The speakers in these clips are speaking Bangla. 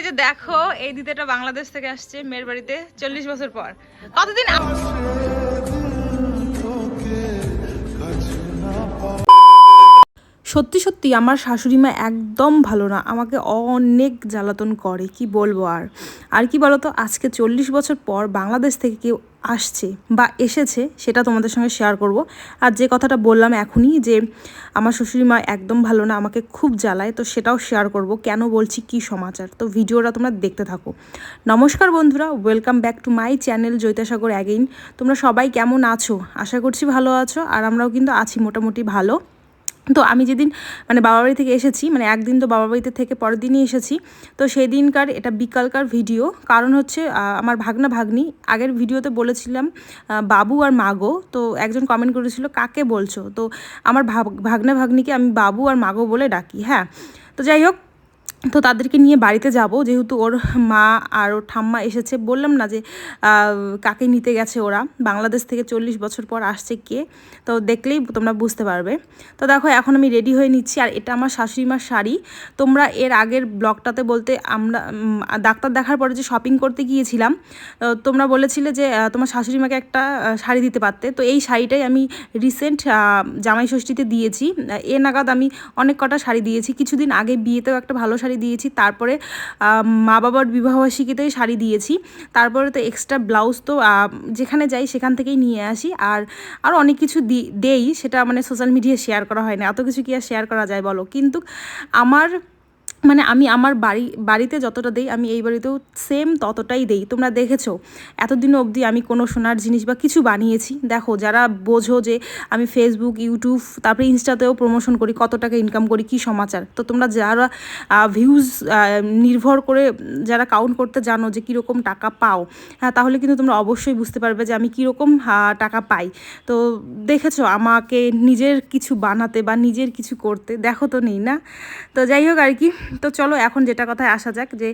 এই যে দেখো এই দিদিটা বাংলাদেশ থেকে আসছে মেয়ের বাড়িতে চল্লিশ বছর পর। কতদিন সত্যি সত্যি আমার শাশুড়ি মা একদম ভালো না, আমাকে অনেক জ্বালাতন করে, কি বলব আর? আর কি বলতো, আজকে চল্লিশ বছর পর বাংলাদেশ থেকে কেউ আসছে বা এসেছে সেটা তোমাদের সঙ্গে শেয়ার করব। আর যে কথাটা বললাম এখনই যে আমার শ্বশুরি মা একদম ভালো না, আমাকে খুব জ্বালায়, তো সেটাও শেয়ার করব, কেন বলছি কি সমাচার? তো ভিডিওটা তোমরা দেখতে থাকো। নমস্কার বন্ধুরা welcome back to my channel জৈতাসাগর again তোমরা সবাই কেমন আছো? আশা করছি ভালো আছো, আর আমরাও কিন্তু আছি মোটামুটি ভালো। তো আমি যেদিন মানে বাবা বাড়ি থেকে এসেছি মানে একদিন তো বাবা বাড়িতে থেকে পরের দিনই এসেছি, তো সেই দিনকার এটা বিকালকার ভিডিও। কারণ হচ্ছে আমার ভাগনা ভাগ্নি, আগের ভিডিওতে বলেছিলাম বাবু আর মাগো তো একজন কমেন্ট করেছিল, কাকে বলছো? তো আমার ভাগ- ভাগনা ভাগ্নিকে আমি বাবু আর মাগো বলে ডাকি হ্যাঁ। তো যাই হোক তো তাদেরকে নিয়ে বাড়িতে যাব। যেহেতু ওর মা আর ওর ঠাম্মা এসেছে, বললাম না যে কাকে নিতে গেছে ওরা? বাংলাদেশ থেকে চল্লিশ বছর পর আসছে কে? তো দেখলেই তোমরা বুঝতে পারবে। তো দেখো, এখন আমি রেডি হয়ে নিচ্ছি, আর এটা আমার শাশুড়ি মার শাড়ি। তোমরা এর আগের ব্লগটাতে বলতে আমরা ডাক্তার দেখার পরে যে শপিং করতে গিয়েছিলাম তোমরা বলেছিলে যে তোমার শাশুড়ি মাকে একটা শাড়ি দিতে পারতে। তো এই শাড়িটাই আমি রিসেন্ট জামাই ষষ্ঠীতে দিয়েছি। এ নাগাদ আমি অনেক কটা শাড়ি দিয়েছি। কিছুদিন আগে বিয়েতেও একটা ভালো শাড়ি দিয়েছি, তারপরে মা বাবার বিবাহবার্ষিকীতেই শাড়ি দিয়েছি, তারপরে তো এক্সট্রা ব্লাউজ তো যেখানে যাই সেখান থেকেই নিয়ে আসি, আর আরও অনেক কিছু দেই, সেটা মানে সোশ্যাল মিডিয়ায় শেয়ার করা হয় না, এত কিছু কি আর শেয়ার করা যায় বলো? কিন্তু আমার মানে আমি আমার বাড়ি, বাড়িতে যতটা দেই, আমি এই বাড়িতেও সেম ততটাই দেই। তোমরা দেখেছ, এতদিন অবধি আমি কোনো সোনার জিনিস বা কিছু বানিয়েছি। দেখো, যারা বোঝো যে আমি ফেসবুক ইউটিউব তারপরে ইনস্টাতেও প্রমোশন করি, কত টাকা ইনকাম করি, কি সমাচার? তো তোমরা যারা ভিউজ নির্ভর করে যারা কাউন্ট করতে জানো যে কীরকম টাকা পাও হ্যাঁ তাহলে কিন্তু তোমরা অবশ্যই বুঝতে পারবে যে আমি কীরকম টাকা পাই। তো দেখেছ, আমাকে নিজের কিছু বানাতে বা নিজের কিছু করতে, দেখো তো নেই না? তো যাই হোক আর কি। তো চলো এখন যেটা কথায় আসা যাক যে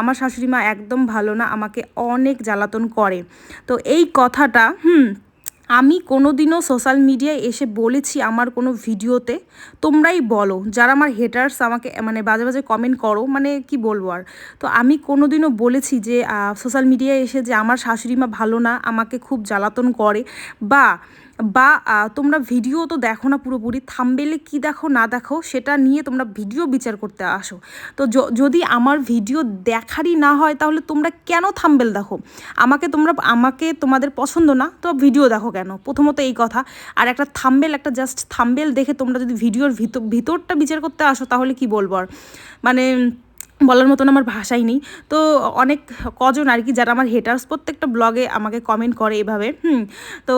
আমার শাশুড়ি মা একদম ভালো না, আমাকে অনেক জ্বালাতন করে। তো এই কথাটা, হুম, আমি কোনোদিনও সোশ্যাল মিডিয়ায় এসে বলেছি আমার কোনো ভিডিওতে। তোমরাই বলো, যারা আমার হেটার্স আমাকে মানে বাজে বাজে কমেন্ট করো মানে কি বলব আর? তো আমি কোনো দিনও বলেছি যে সোশ্যাল মিডিয়ায় এসে যে আমার শাশুড়ি মা ভালো না, আমাকে খুব জ্বালাতন করে, বা বা তোমরা ভিডিও তো দেখো না পুরোপুরি থাম্বেলে কি দেখো না দেখো সেটা নিয়ে তোমরা ভিডিও বিচার করতে আসো। তো যদি আমার ভিডিও দেখারই না হয় তাহলে তোমরা কেন থাম্বেল দেখো? আমাকে তোমরা, আমাকে তোমাদের পছন্দ না, তো ভিডিও দেখো কেন? প্রথমত এই কথা। আর একটা থাম্বেল একটা জাস্ট থাম্বেল দেখে তোমরা যদি ভিডিওর ভিতর ভিতরটা বিচার করতে আসো তাহলে কি বলব আর? মানে বলার মতন আমার ভাষাই নেই। তো অনেক কজন আর কি যারা আমার হেটার্স প্রত্যেকটা ব্লগে আমাকে কমেন্ট করে এভাবে, হুম। তো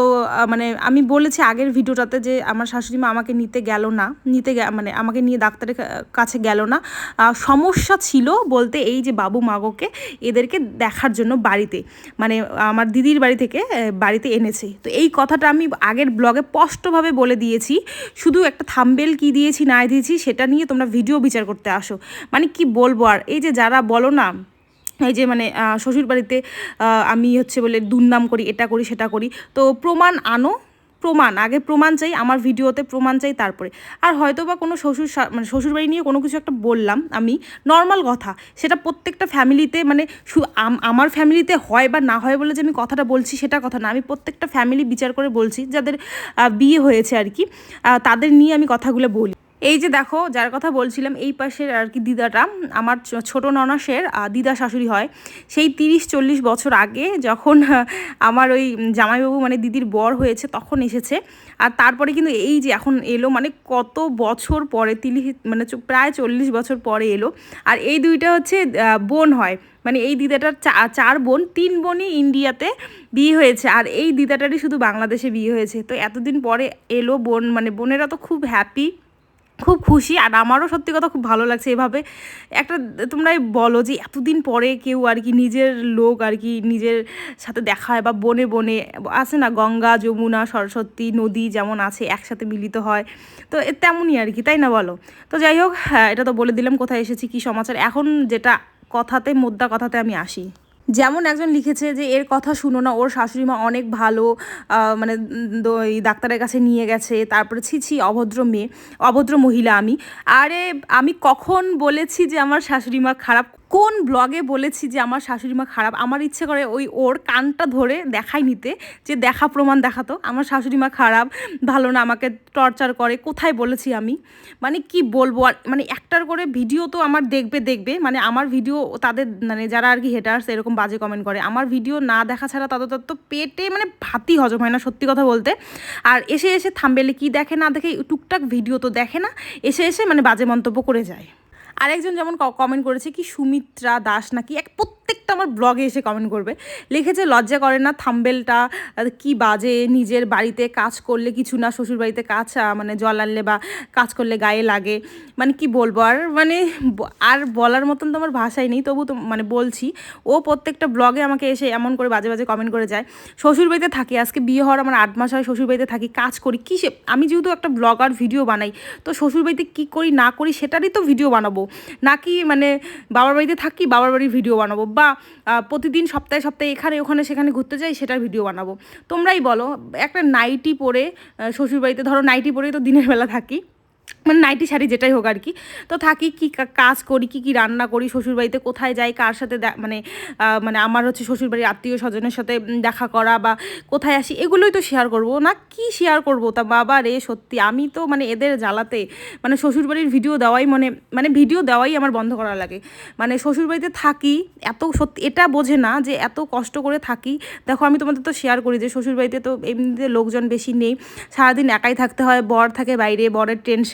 মানে আমি বলেছি আগের ভিডিওটাতে যে আমার শাশুড়ি মা আমাকে নিতে গেল না, নিতে মানে আমাকে নিয়ে ডাক্তারের কাছে গেল না। সমস্যা ছিল বলতে এই যে বাবু মাগোকে এদেরকে দেখার জন্য বাড়িতে মানে আমার দিদির বাড়ি থেকে বাড়িতে এনেছে। তো এই কথাটা আমি আগের ব্লগে স্পষ্টভাবে বলে দিয়েছি। শুধু একটা থাম্বেল কি দিয়েছি, না দিয়েছি, সেটা নিয়ে তোমরা ভিডিও বিচার করতে আসো। মানে কি বলব আর এই যে যারা বলো না, এই যে মানে শ্বশুর বাড়িতে আমি হচ্ছে বলে দুর্নাম করি, এটা করি, সেটা করি, তো প্রমাণ আনো, প্রমাণ, আগে প্রমাণ চাই, আমার ভিডিওতে প্রমাণ চাই, তারপরে। আর হয়তো বা কোনো শ্বশুর মানে শ্বশুরবাড়ি নিয়ে কোনো কিছু একটা বললাম, আমি নর্মাল কথা, সেটা প্রত্যেকটা ফ্যামিলিতে মানে আমার ফ্যামিলিতে হয় বা না হয় বলে যে আমি কথাটা বলছি, সেটা কথা না, আমি প্রত্যেকটা ফ্যামিলি বিচার করে বলছি, যাদের বিয়ে হয়েছে আর কি তাদের নিয়ে আমি কথাগুলো বলি। এই যে দেখো, যার কথা বলছিলাম, এই পাশের আর কি দিদাটা, আমার ছোট ননাসের দিদা শাশুড়ি হয়। সেই তিরিশ চল্লিশ বছর আগে যখন আমার ওই জামাইবাবু মানে দিদির বর হয়েছে, তখন এসেছে। আর তারপরে কিন্তু এই যে এখন এলো মানে কত বছর পরে তিরিশ মানে প্রায় চল্লিশ বছর পরে এলো। আর এই দুইটা হচ্ছে বোন হয়। মানে এই দিদাটার চার বোন, তিন বোনই ইন্ডিয়াতে বিয়ে হয়েছে। আর এই দিদাটারই শুধু বাংলাদেশে বিয়ে হয়েছে। তো এতদিন পরে এলো বোন মানে বোনেরা তো খুব হ্যাপি খুব খুশি আর আমারও সত্যি কথা খুব ভালো লাগছে এভাবে। একটা তোমরাই বলো যে এতদিন পরে কেউ আর কি নিজের লোক আর কি নিজের সাথে দেখা হয় বা বনে বনে আছে না গঙ্গা যমুনা সরস্বতী নদী যেমন আছে একসাথে মিলিত হয়। তো তেমনই আর কি তাই না বলো? তো যাই হোক হ্যাঁ, এটা তো বলে দিলাম কোথায় এসেছি কী সমাচার। এখন যেটা কথাতে মোদ্দা কথাতে আমি আসি। যেমন একজন লিখেছে যে, এর কথা শুনো না, ওর শাশুড়ি মা অনেক ভালো মানে ডাক্তারের কাছে নিয়ে গেছে, তারপরে ছি ছি, অভদ্র মেয়ে, অভদ্র মহিলা আমি। আরে, আমি কখন বলেছি যে, আমার শাশুড়ি মা খারাপ কোন ব্লগে বলেছি যে আমার শাশুড়ি মা খারাপ? আমার ইচ্ছে করে ওই ওর কানটা ধরে দেখাই নিতে, যে দেখা প্রমাণ দেখাতো। আমার শাশুড়ি মা খারাপ, ভালো না, আমাকে টর্চার করে, কোথায় বলেছি আমি? মানে কি বলব? আর মানে একটার করে ভিডিও তো আমার দেখবে দেখবে। মানে আমার ভিডিও তাদের মানে যারা আর কি হেটার্স এরকম বাজে কমেন্ট করে। আমার ভিডিও না দেখা ছাড়া তাদের তো পেটে মানে ভাতই হজম হয় না, সত্যি কথা বলতে। আর এসে এসে থামবেলে কি দেখে? না দেখে টুকটাক ভিডিও তো দেখে না। এসে এসে মানে বাজে মন্তব্য করে যায়। আরেকজন যেমন কমেন্ট করেছে কি সুমিত্রা দাস নাকি এক প্রত্যেকটা আমার ব্লগে এসে কমেন্ট করবে। লিখেছে, লজ্জা করে না থাম্বেলটা কি বাজে নিজের বাড়িতে কাজ করলে কিছু না, শ্বশুর বাড়িতে কাজ মানে জল আনলে বা কাজ করলে গায়ে লাগে। মানে কি বলব আর মানে আর বলার মতন তো আমার ভাষাই নেই, তবু তো মানে বলছি, ও প্রত্যেকটা ব্লগে আমাকে এসে এমন করে বাজে বাজে কমেন্ট করে যায়, শ্বশুর বাড়িতে থাকি, আজকে বিয়ে হওয়ার আমার আট মাস হয়, শ্বশুর বাড়িতে থাকি, কাজ করি, কিসে? আমি যেহেতু একটা ব্লগার ভিডিও বানাই, তো শ্বশুর বাড়িতে কী করি, না করি, সেটারই তো ভিডিও বানাবো। নাকি মানে বাবার বাড়িতে থাকি, বাবার বাড়ির ভিডিও বানাবো, বা প্রতিদিন সপ্তাহে সপ্তাহে এখানে, ওখানে, সেখানে ঘুরতে যাই, সেটার ভিডিও বানাবো। তোমরাই বলো, একটা নাইটি পরে শ্বশুরবাড়িতে, ধরো নাইটি পরেই তো দিনের বেলা থাকি। মানে নাইটি শাড়ি যেটাই হোক আর কি। তো থাকি, কি কাজ করি, কি কি রান্না করি, শ্বশুরবাড়িতে কোথায় যাই, কার সাথে মানে মানে আমার হচ্ছে শ্বশুরবাড়ির আত্মীয় স্বজনের সাথে দেখা করা বা কোথায় আসি, এগুলোই তো শেয়ার করব। না কি শেয়ার করব তা বাবা রে, সত্যি। আমি তো মানে এদের জ্বালাতে মানে শ্বশুরবাড়ির ভিডিও দেওয়াই মানে মানে ভিডিও দেওয়াই আমার বন্ধ করা লাগে। মানে শ্বশুরবাড়িতে থাকি, এত সত্যি, এটা বোঝে না যে এত কষ্ট করে থাকি। দেখো, আমি তোমাদের তো শেয়ার করি যে শ্বশুরবাড়িতে তো এমনিতে লোকজন বেশি নেই। সারাদিন একাই থাকতে হয়, বর থাকে বাইরে, বরের টেনশন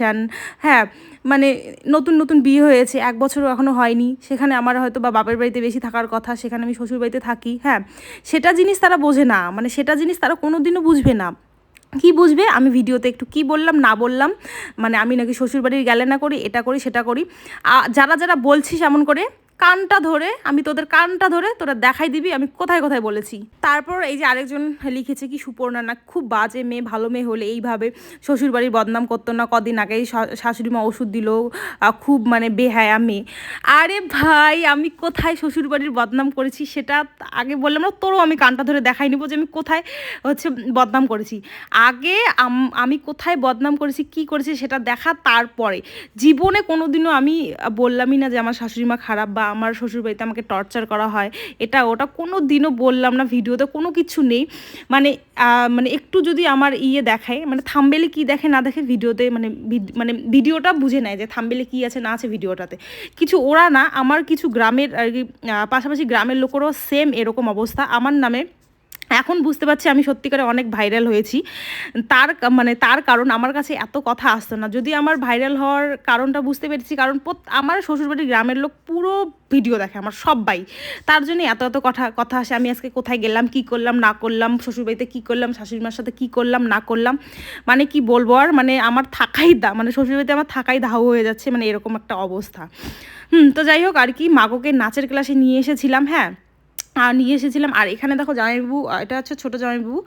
হ্যাঁ মানে নতুন নতুন বিয়ে হয়েছে, এক বছরও এখনও হয়নি। সেখানে আমার হয়তো বা বাপের বাড়িতে বেশি থাকার কথা, সেখানে আমি শ্বশুর বাড়িতে থাকি হ্যাঁ। সেটা জিনিস তারা বোঝে না মানে সেটা জিনিস তারা কোনো দিনও বুঝবে না। কি বুঝবে? আমি ভিডিওতে একটু কি বললাম, না বললাম মানে আমি নাকি শ্বশুরবাড়ির গেলে না করি, এটা করি, সেটা করি। যারা যারা বলছিস এমন করে কানটা ধরে, আমি তোদের কানটা ধরে তোরা দেখাই দিবি, আমি কোথায় কোথায় বলেছি। তারপর এই যে আরেকজন লিখেছে কি, সুপর্ণা না খুব বাজে মেয়ে, ভালো মেয়ে হলে এইভাবে শ্বশুরবাড়ির বদনাম করতো না, কদিন আগেই শাশুড়ি মা ওষুধ দিল খুব মানে বেহায়া মেয়ে। আরে ভাই, আমি কোথায় শ্বশুরবাড়ির বদনাম করেছি সেটা আগে বললাম না, তোরও আমি কানটা ধরে দেখাই নিব যে আমি কোথায় হচ্ছে বদনাম করেছি। আগে আমি কোথায় বদনাম করেছি, কি করেছি সেটা দেখা তারপরে। জীবনে কোনো দিনও আমি বললামই না যে আমার শাশুড়ি মা খারাপ বা আমার শ্বশুরবাড়িতে আমাকে টর্চার করা হয়, এটা ওটা কোনো দিনও বললাম না, ভিডিওতে কোনো কিছু নেই। মানে মানে একটু যদি আমার ইয়ে দেখায় মানে থাম্বেলে কি দেখে না দেখে ভিডিওতে মানে মানে ভিডিওটা বুঝে নেয় যে থাম্বেলে কি আছে, না আছে ভিডিওটাতে। কিছু ওরা না, আমার কিছু গ্রামের আর কি পাশাপাশি গ্রামের লোকেরও সেম এরকম অবস্থা। আমার নামে এখন বুঝতে পারছি আমি সত্যিকারে অনেক ভাইরাল হয়েছি। তার মানে তার কারণ আমার কাছে এত কথা আসতো না। যদি আমার ভাইরাল হওয়ার কারণটা বুঝতে পেরেছি, কারণ আমার শ্বশুরবাড়ির গ্রামের লোক পুরো ভিডিও দেখে, আমার সবাই তার জন্য এত এত কথা কথা আসে। আমি আজকে কোথায় গেলাম, কি করলাম, না করলাম, শ্বশুরবাড়িতে কি করলাম শাশুড়ি মার সাথে কি করলাম, না করলাম মানে কি বলব আর মানে আমার থাকাই দা মানে শ্বশুরবাড়িতে আমার থাকাই দাহ হয়ে যাচ্ছে মানে এরকম একটা অবস্থা। হুম, তো যাই হোক আর কি, মাগোকে নাচের ক্লাসে নিয়ে এসেছিলাম হ্যাঁ। আর নিয়ে এসেছিলাম। আর এখানে দেখো জামাইবাবু এটা হচ্ছে ছোটো জামাইবাবু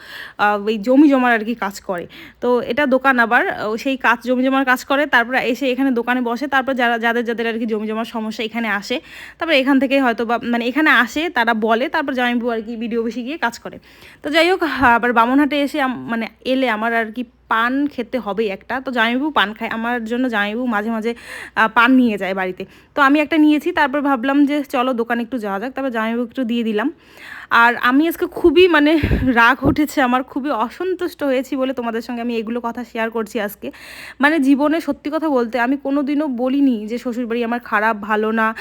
ওই জমি জমার আর কি কাজ করে। তো এটা দোকান আবার সেই কাজ, জমি জমার কাজ করে। তারপরে এসে এখানে দোকানে বসে, তারপর যারা, যাদের যাদের আর কি জমি জমার সমস্যা এখানে আসে, তারপরে এখান থেকে হয়তো বা মানে এখানে আসে, তারা বলে, তারপর জামাইবাবু আর কি ভিডিও বেশি গিয়ে কাজ করে। তো যাই হোক, আবার বামনহাটে এসে মানে এলে আমার আর কি পান খেতে হবেই একটা। তো জামাইবাবু পান খায়, আমার জন্য জামাইবাবু মাঝে মাঝে পান নিয়ে যায় বাড়িতে। তো আমি একটা নিয়েছি, তারপর ভাবলাম যে চলো দোকানে একটু যাওয়া যাক, তারপর জামাইবাবু একটু দিয়ে দিলাম। আর আমি আজকে খুবই মানে রাগ উঠেছে, আমার খুবই অসন্তুষ্ট হয়েছি বলে তোমাদের সঙ্গে আমি এগুলো কথা শেয়ার করছি আজকে। মানে জীবনে সত্যি কথা বলতে আমি কোনো দিনও বলিনি যে শ্বশুরবাড়ি আমার খারাপ, ভালো না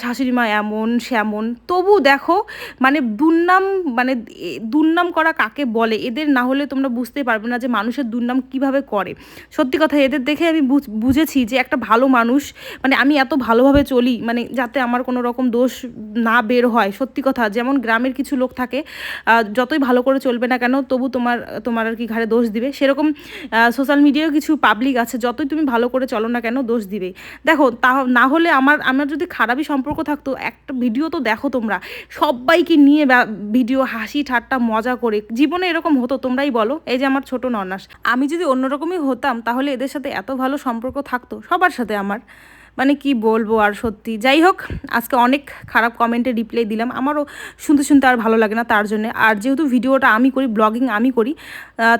শাশুড়ি মা এমন, সেমন। তবু দেখো মানে দুর্নাম মানে দুর্নাম করা কাকে বলে? এদের না হলে তোমরা বুঝতে পারবে না যে মানুষের দুর্নাম কীভাবে করে। সত্যি কথা, এদের দেখে আমি বুঝ- বুঝেছি যে একটা ভালো মানুষ মানে আমি এত ভালোভাবে চলি মানে যাতে আমার কোনো রকম দোষ না বের হয়। সত্যি কথা, যেমন গ্রামের কিছু লোক থাকে যতই ভালো করে চলবে না কেন তবু তোমার তোমার আর কি ঘাড়ে দোষ দিবে। সেরকম সোশ্যাল মিডিয়ায় কিছু পাবলিক আছে, যতই তুমি ভালো করে চলো না কেন দোষ দিবে দেখো, তা না হলে আমার আমার যদি খারাপই সম্পর্ক থাকতো, একটা ভিডিও তো দেখো তোমরা। সবাইকে নিয়ে ভিডিও হাসি, ঠাট্টা, মজা করে, জীবনে এরকম হতো, তোমরাই বলো, এই যে আমার ছোট ননাস আমি যদি অন্যরকমই হতাম, তাহলে এদের সাথে এত ভালো সম্পর্ক থাকতো, সবার সাথে আমার। মানে কি বলব আর সত্যি। যাই হোক, আজকে অনেক খারাপ কমেন্টে রিপ্লাই দিলাম। আমারও শুনতে শুনতে আর ভালো লাগে না তার জন্য। আর যেহেতু ভিডিওটা আমি করি ব্লগিং আমি করি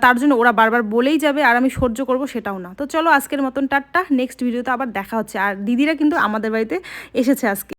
তার জন্য ওরা বারবার বলেই যাবে আর আমি সহ্য করব সেটাও না। তো চলো আজকের মতন টাটটা নেক্সট ভিডিওতে আবার দেখা হচ্ছে। আর দিদিরা কিন্তু আমাদের বাড়িতে এসেছে আজকে।